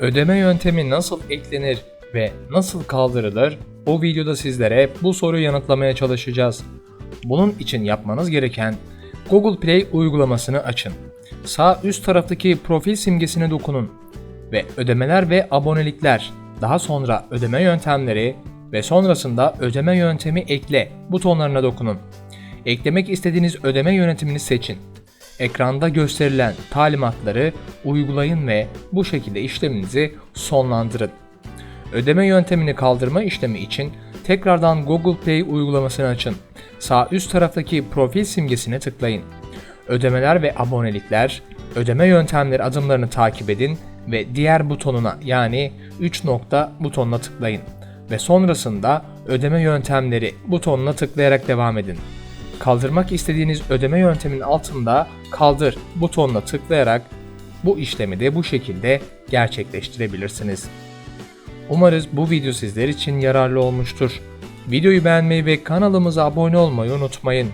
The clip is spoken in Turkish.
Ödeme yöntemi nasıl eklenir ve nasıl kaldırılır? Bu videoda sizlere bu soruyu yanıtlamaya çalışacağız. Bunun için yapmanız gereken Google Play uygulamasını açın. Sağ üst taraftaki profil simgesine dokunun ve ödemeler ve abonelikler, daha sonra ödeme yöntemleri ve sonrasında ödeme yöntemi ekle butonlarına dokunun. Eklemek istediğiniz ödeme yönetimini seçin. Ekranda gösterilen talimatları uygulayın ve bu şekilde işleminizi sonlandırın. Ödeme yöntemini kaldırma işlemi için tekrardan Google Play uygulamasını açın. Sağ üst taraftaki profil simgesine tıklayın. Ödemeler ve abonelikler, ödeme yöntemleri adımlarını takip edin ve diğer butonuna yani 3 nokta butonuna tıklayın ve sonrasında ödeme yöntemleri butonuna tıklayarak devam edin. Kaldırmak istediğiniz ödeme yönteminin altında kaldır butonuna tıklayarak bu işlemi de bu şekilde gerçekleştirebilirsiniz. Umarız bu video sizler için yararlı olmuştur. Videoyu beğenmeyi ve kanalımıza abone olmayı unutmayın.